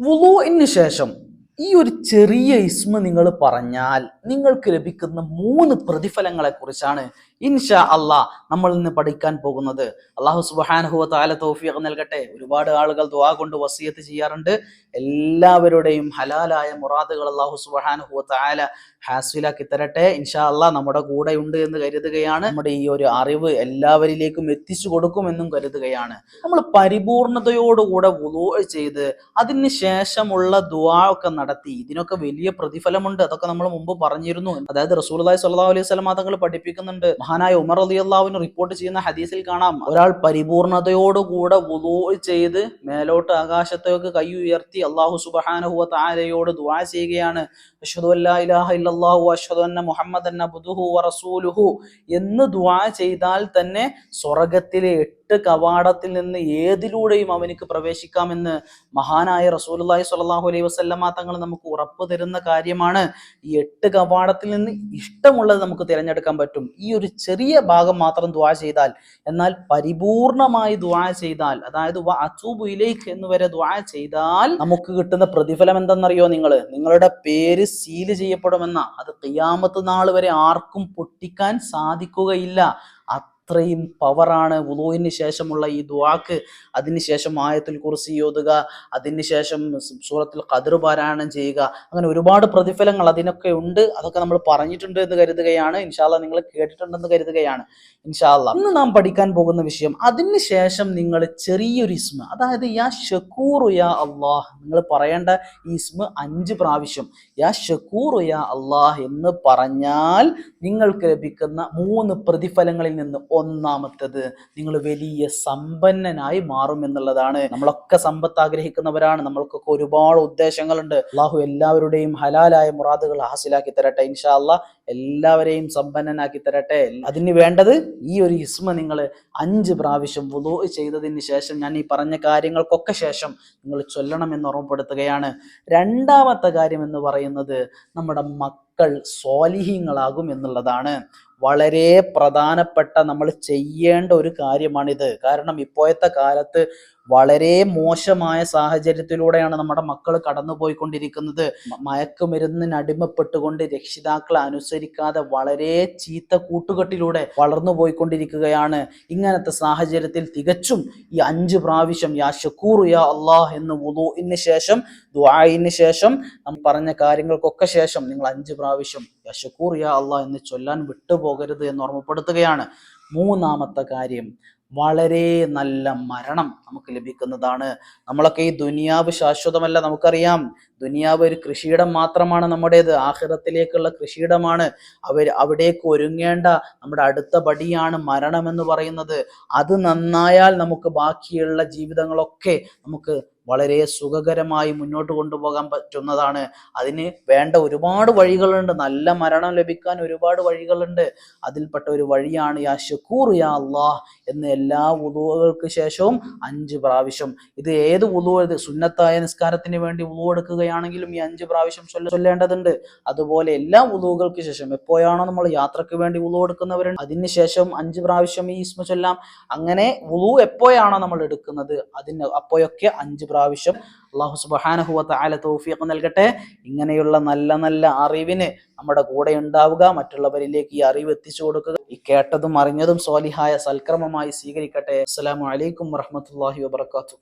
വുളുവിന് ശേഷം ഈ ഒരു ചെറിയ ഇസ്മ നിങ്ങൾ പറഞ്ഞാൽ നിങ്ങൾക്ക് ലഭിക്കുന്ന മൂന്ന് പ്രതിഫലങ്ങളെ കുറിച്ചാണ് ഇൻഷാ അള്ളാ നമ്മൾ ഇന്ന് പഠിക്കാൻ പോകുന്നത്. അള്ളാഹു സുബാനഹു താല തൗഫീഖ് നൽകട്ടെ. ഒരുപാട് ആളുകൾ ദുവാ കൊണ്ട് വസിയത്ത് ചെയ്യാറുണ്ട്. എല്ലാവരുടെയും ഹലാലായ മുറാദുകൾ അള്ളാഹു സുബാനഹു താല ഹാസ്വിലാക്കി തരട്ടെ. ഇൻഷാ അള്ളാ നമ്മുടെ കൂടെ ഉണ്ട് എന്ന് കരുതുകയാണ്. നമ്മുടെ ഈ ഒരു അറിവ് എല്ലാവരിലേക്കും എത്തിച്ചു കൊടുക്കുമെന്നും കരുതുകയാണ്. നമ്മൾ പരിപൂർണതയോടുകൂടെ വുളൂ ചെയ്ത് അതിന് ശേഷമുള്ള ദുവാ ഒക്കെ നടത്തി. ഇതിനൊക്കെ വലിയ പ്രതിഫലമുണ്ട്. അതൊക്കെ നമ്മൾ മുമ്പ് പറഞ്ഞിരുന്നു. അതായത് റസൂൽ റസൂലി സ്വല്ലാ അലൈഹി വസല്ലം തങ്ങൾ പഠിപ്പിക്കുന്നുണ്ട്. മഹാനായ ഉമർ അലി അള്ളാഹുവിന് റിപ്പോർട്ട് ചെയ്യുന്ന ഹദീസിൽ കാണാം ഒരാൾ പരിപൂർണതയോടുകൂടെ വുദൂ ചെയ്ത് മേലോട്ട് ആകാശത്തേക്ക് കൈ ഉയർത്തി അള്ളാഹു സുബഹാനഹുവ താരയോട് ദുവാ ചെയ്യുകയാണ്. അഷ്ഹദു അഷ്ഹദു അന്ന വറസൂലുഹു എന്ന് ദുവാ ചെയ്താൽ തന്നെ സ്വർഗത്തിലെ എട്ട് കവാടത്തിൽ നിന്ന് ഏതിലൂടെയും അവനിക്ക് പ്രവേശിക്കാമെന്ന് മഹാനായ റസൂലുള്ളാഹി സ്വല്ലല്ലാഹു അലൈഹി വസല്ലമ തങ്ങൾ നമുക്ക് ഉറപ്പ് തരുന്ന കാര്യമാണ്. ഈ എട്ട് കവാടത്തിൽ നിന്ന് ഇഷ്ടമുള്ളത് നമുക്ക് തിരഞ്ഞെടുക്കാൻ പറ്റും. ഈ ഒരു ചെറിയ ഭാഗം മാത്രം ദുആ ചെയ്താൽ എന്നാൽ പരിപൂർണമായി ദുആ ചെയ്താൽ അതായത് വ അതുബു ഇലൈക്ക് എന്ന് വരെ ദുആ ചെയ്താൽ നമുക്ക് കിട്ടുന്ന പ്രതിഫലം എന്തെന്നറിയോ നിങ്ങൾ നിങ്ങളുടെ പേര് സീൽ ചെയ്യപ്പെടുമെന്ന. അത് ഖിയാമത്ത് നാൾ വരെ ആർക്കും പൊട്ടിക്കാൻ സാധിക്കുകയില്ല. അത്രയും പവറാണ് വുളുവിന് ശേഷമുള്ള ഈ ദുവാക്ക് അതിനുശേഷം ആയത്തുൽ കുറിസി ഓതുക അതിനുശേഷം സൂറത്തിൽ കതിർ പാരായണം ചെയ്യുക. അങ്ങനെ ഒരുപാട് പ്രതിഫലങ്ങൾ അതിനൊക്കെ ഉണ്ട്. അതൊക്കെ നമ്മൾ പറഞ്ഞിട്ടുണ്ട് എന്ന് കരുതുകയാണ്. ഇൻഷാല്ല നിങ്ങൾ കേട്ടിട്ടുണ്ടെന്ന് കരുതുകയാണ്. ഇൻഷാല്ല ഇന്ന് നാം പഠിക്കാൻ പോകുന്ന വിഷയം അതിനുശേഷം നിങ്ങൾ ചെറിയൊരു ഇസ്മ. അതായത് യാ ഷക്കൂറു യാ അള്ളാഹ് നിങ്ങൾ പറയേണ്ട ഈ ഇസ്മ അഞ്ച് പ്രാവശ്യം. യാ ഷക്കൂറു യാ അള്ളാഹ് എന്ന് പറഞ്ഞാൽ നിങ്ങൾക്ക് ലഭിക്കുന്ന മൂന്ന് പ്രതിഫലങ്ങളിൽ നിന്ന് ഒന്നാമത്തത് നിങ്ങൾ വലിയ സമ്പന്നനായി മാറും എന്നുള്ളതാണ്. നമ്മളൊക്കെ സമ്പത്ത് ആഗ്രഹിക്കുന്നവരാണ്. നമ്മൾക്കൊക്കെ ഒരുപാട് ഉദ്ദേശങ്ങളുണ്ട്. അള്ളാഹു എല്ലാവരുടെയും ഹലാലായ മുറാദുകൾ ഹാസിലാക്കി തരട്ടെ ഇൻഷാല്ല എല്ലാവരെയും സമ്പന്നനാക്കി തരട്ടെ. അതിന് വേണ്ടത് ഈ ഒരു ഇസ്മ നിങ്ങൾ അഞ്ച് പ്രാവശ്യം വുളു ചെയ്തതിന് ശേഷം ഞാൻ ഈ പറഞ്ഞ കാര്യങ്ങൾക്കൊക്കെ ശേഷം നിങ്ങൾ ചൊല്ലണം എന്ന് ഓർമ്മപ്പെടുത്തുകയാണ് രണ്ടാമത്തെ കാര്യം എന്ന് പറയുന്നത് നമ്മുടെ സ്വാലിഹീങ്ങളാകും എന്നുള്ളതാണ് വളരെ പ്രധാനപ്പെട്ട നമ്മൾ ചെയ്യേണ്ട ഒരു കാര്യമാണിത്. കാരണം ഇപ്പോഴത്തെ കാലത്ത് വളരെ മോശമായ സാഹചര്യത്തിലൂടെയാണ് നമ്മുടെ മക്കൾ കടന്നുപോയിക്കൊണ്ടിരിക്കുന്നത്. മയക്കുമരുന്നിന് അടിമപ്പെട്ടുകൊണ്ട് രക്ഷിതാക്കളെ അനുസരിക്കാതെ വളരെ ചീത്ത കൂട്ടുകെട്ടിലൂടെ വളർന്നു പോയിക്കൊണ്ടിരിക്കുകയാണ്. ഇങ്ങനത്തെ സാഹചര്യത്തിൽ തികച്ചും ഈ അഞ്ച് പ്രാവശ്യം യാ ഷക്കൂർ യാ അള്ളാഹ് എന്ന് വുളുവിന് ശേഷം ദുആഇന് ശേഷം നാം പറഞ്ഞ കാര്യങ്ങൾക്കൊക്കെ ശേഷം നിങ്ങൾ അഞ്ച് പ്രാവശ്യം യാ ഷക്കൂർ യാ അള്ളാഹ് എന്ന് ചൊല്ലാൻ വിട്ടുപോകരുത് എന്ന് ഓർമ്മപ്പെടുത്തുകയാണ്. മൂന്നാമത്തെ കാര്യം വളരെ നല്ല മരണം നമുക്ക് ലഭിക്കുന്നതാണ്. നമ്മളൊക്കെ ഈ ദുനിയാവ് ശാശ്വതമല്ല നമുക്കറിയാം. ദുനിയാവ് ഒരു കൃഷിയിടം മാത്രമാണ് നമ്മുടേത്. ആഹ്റത്തിലേക്കുള്ള കൃഷിയിടമാണ്. അവർ അവിടേക്ക് ഒരുങ്ങേണ്ട നമ്മുടെ അടുത്ത പടിയാണ് മരണമെന്ന് പറയുന്നത്. അത് നന്നായാൽ നമുക്ക് ബാക്കിയുള്ള ജീവിതങ്ങളൊക്കെ നമുക്ക് വളരെ സുഖകരമായി മുന്നോട്ട് കൊണ്ടുപോകാൻ പറ്റുന്നതാണ്. അതിന് വേണ്ട ഒരുപാട് വഴികളുണ്ട്. നല്ല മരണം ലഭിക്കാൻ ഒരുപാട് വഴികളുണ്ട്. അതിൽപ്പെട്ട ഒരു വഴിയാണ് യാ ഷക്കൂർ യാ അള്ളാഹ് എന്ന് എല്ലാ ഉളുവകൾക്ക് ശേഷവും അഞ്ച് പ്രാവശ്യം. ഇത് ഏത് ഉദുവ സുന്നത്തായ നിസ്കാരത്തിന് വേണ്ടി ഉളുവ എടുക്കുകയാണെങ്കിലും ഈ അഞ്ച് പ്രാവശ്യം ചൊല്ല ചൊല്ലേണ്ടതുണ്ട്. അതുപോലെ എല്ലാ ഉദുവകൾക്ക് ശേഷം എപ്പോഴാണോ നമ്മൾ യാത്രയ്ക്ക് വേണ്ടി ഉളു എടുക്കുന്നവരുണ്ട് അതിന് ശേഷം അഞ്ച് പ്രാവശ്യം ഈ ഇസ്മ ചൊല്ലാം. അങ്ങനെ ഉളു എപ്പോഴാണോ നമ്മൾ എടുക്കുന്നത് അതിന് അപ്പോഴൊക്കെ അഞ്ച് പ്രാവശ്യം അള്ളാഹു സുബാനഹുവ ആല തൗഫീഖ് നൽകട്ടെ. ഇങ്ങനെയുള്ള നല്ല നല്ല അറിവിന് നമ്മുടെ കൂടെ ഉണ്ടാവുക മറ്റുള്ളവരിലേക്ക് ഈ അറിവ് എത്തിച്ചു കൊടുക്കുക. ഈ കേട്ടതും അറിഞ്ഞതും സ്വാലിഹായ സൽക്രമമായി സ്വീകരിക്കട്ടെ. അസ്സലാമു അലൈക്കും വറഹ്മത്തുള്ളാഹി വബർക്കാത്തു